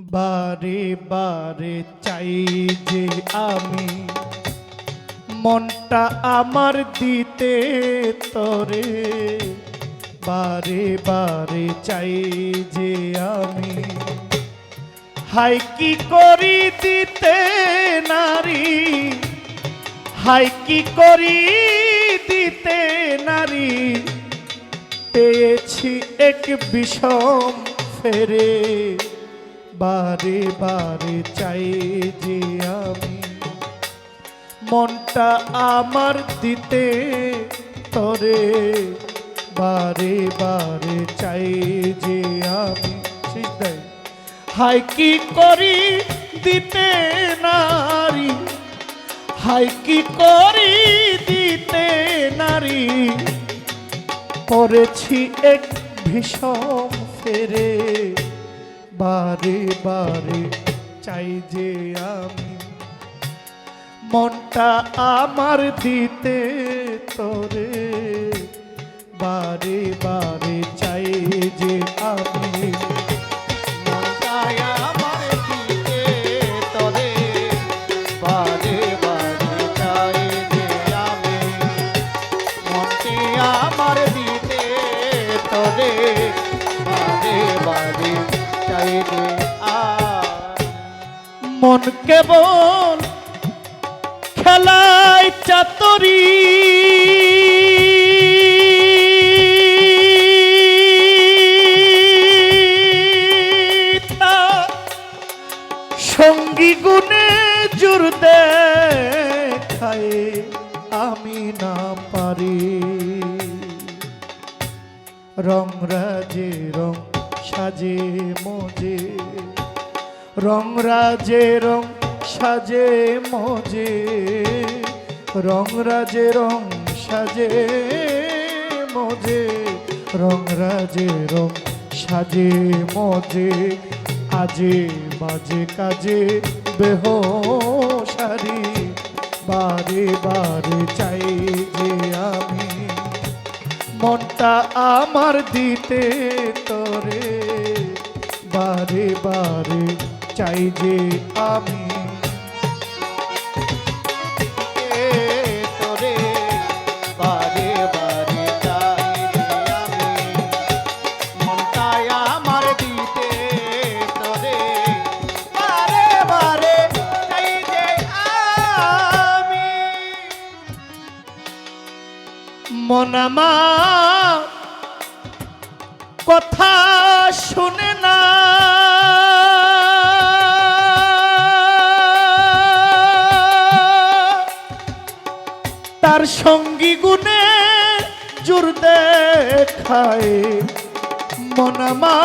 বারে বারে চাই যে আমি। মনটা আমার দিতে তরে। বারে বারে চাই যে আমি। হাই কি করি দিতে নারী? হাই কি করি দিতে নারী? পেয়েছি এক বিষম ফেরে। বারে বারে চাই যে আমি। মনটা আমার দিতে তরে বারে বারে চাই যে আমি। সিজদায় হাই কি করি দিতে নারী? হাই কি করি দিতে নারী? পড়েছি এক ভীষণ ফেরে। বারে বারে চাই যে আমি মনটা আমার দিতে তোরে। বারে বারে চাই যে আমি কেবল খেলায় চাতরি। সঙ্গী গুণে জোর দেখায় আমি না পারি। রং রাজে, রং সাজে, মজে। রং রাজে, রং সাজে মজে, রং রাজে রং সাজে মজে, রং রাজে রং সাজে মজে, আজে বাজে কাজে বেহ সারি বারে বারে চাই যে আমি। মনটা আমার দিতে তরে, বারে বারে চাই যে আমি। তার সঙ্গী গুণে জোর দেখায়। মনামা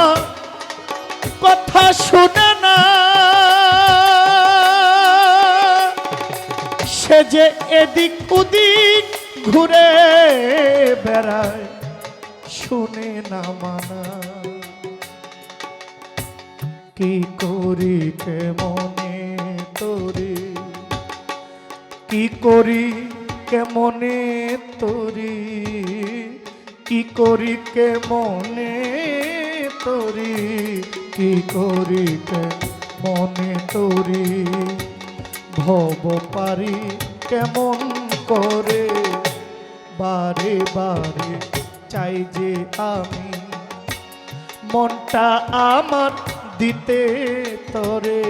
কথা শুনে না। সে যে এদিক ওদিক ঘুরে বেড়ায়, শুনে না মানা। কি করি কেমনে তোরে? কি করি কেমনে তোরি? কি করি কেমনে তোরি? কি করি কেমনে তোরি? ভব পারি কেমন করে? বারে বারে চাই যে আমি। মনটা আমার দিতে তরে।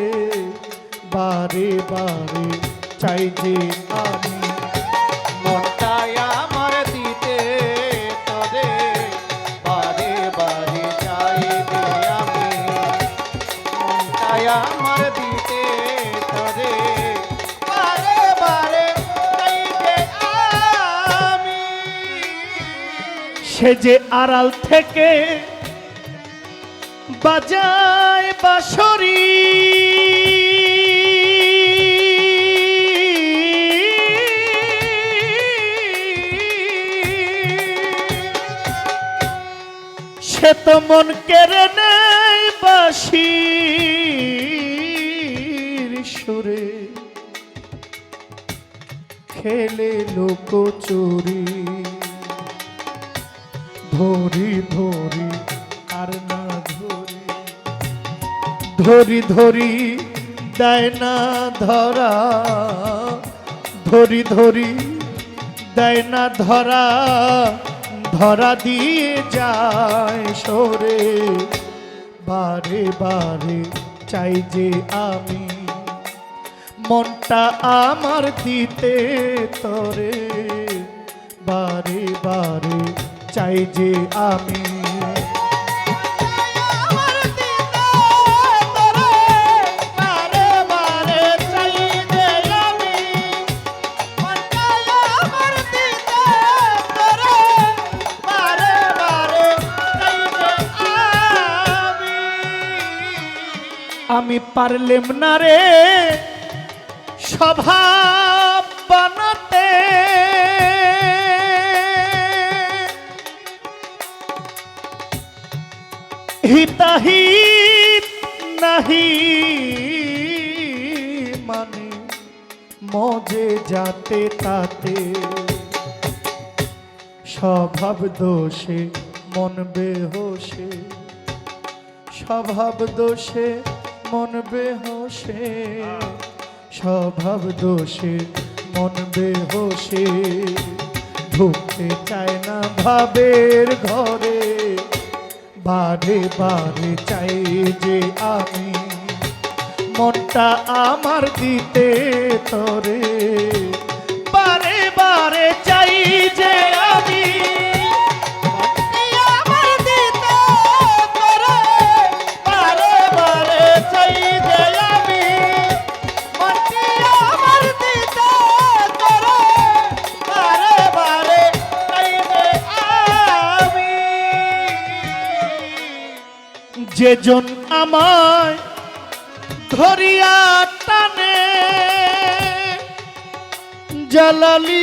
বারে বারে চাই যে আমি। সে যে আড়াল থেকে বাজায় বাঁশরি। সে তো মন কেড়ে নেয় বাঁশির সুরে। খেলে লোক চুরি। ধরি ধরি, আর না ধরি। ধরি ধরি, দেয় না ধরা। ধরি ধরি, দেয় না ধরা। ধরা দিয়ে যায় সরে। বারে বারে চাই যে আমি। মনটা আমার দিতে তরে। বারে বারে চাই যে আমি। আমি পারলেম না রে স্বভাব বানাতে। হিতাহিত নাহি মানে মজে যাতে তাতে স্বভাব দোষে, মন বেহোশে স্বভাব দোষে, মন বেহোশে স্বভাব দোষে, মন বেহোশে ঢুকতে চায় না ভাবের ঘরে। বারে বারে চাই যে আমি। মনটা আমার দিতে তরে। যেজন আমায় ধরিয়া টানে জালালি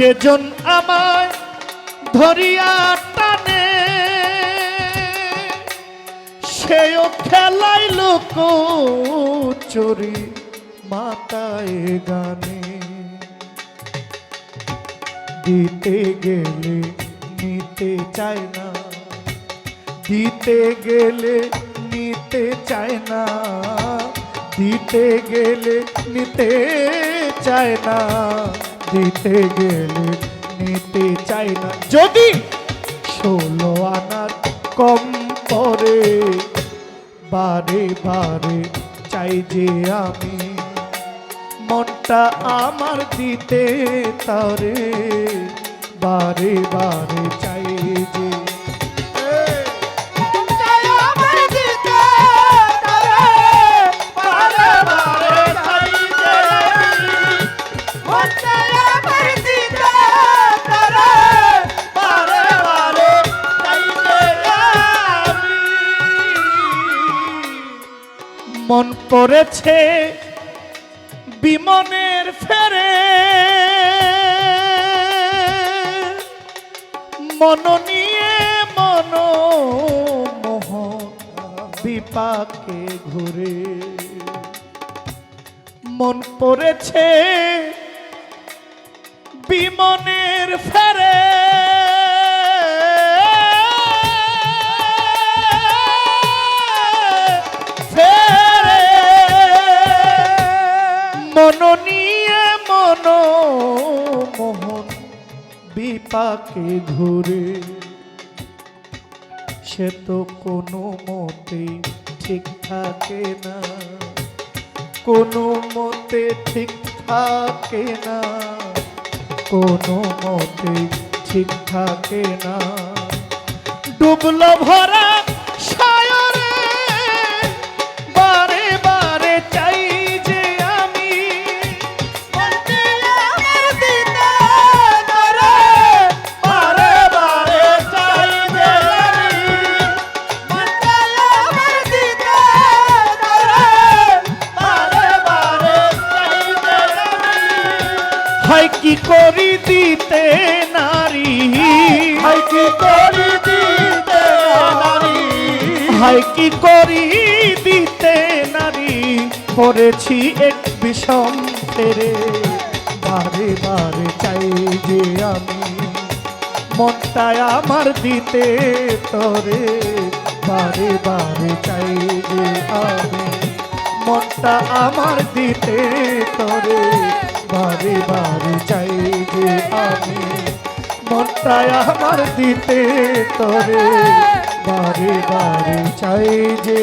যেজন আমায় ধরিয়া টানে, সেও খেলাই লোক চুরি মাতায় গানে। দিতে গেলে নিতে চায় না, দিতে গেলে নিতে চায় না, দিতে গেলে নিতে চায় না। দিতে গেলে নিতে চাই না। যদি ষোলো আনা কম পরে বারে বারে চাই যে আমি। মনটা আমার দিতে তারে বারে বারে চাই যে পড়েছে বিমনের ফেরে। মন নিয়ে মন মোহ বিপাকে ঘুরে। মন পড়েছে বিমনের ফেরে। বিপাকে ঘুরে, সে তো কোনো মতে ঠিক থাকে না। কোনো মতে ঠিক থাকে না, কোনো মতে ঠিক থাকে না। ডুবলো ভরা করি দিতে কি করি দিতে নারী? পড়েছি এক বিষম ফেরে। বারে বারে চাই যে আমি মনটায় আমার দিতে তোরে। বারে বারে চাই যে আমি মনটা আমার দিতে তোরে। বারে বারে চাই যে আমি মনটায় আমার দিতে তরে। বারে বারে চাই যে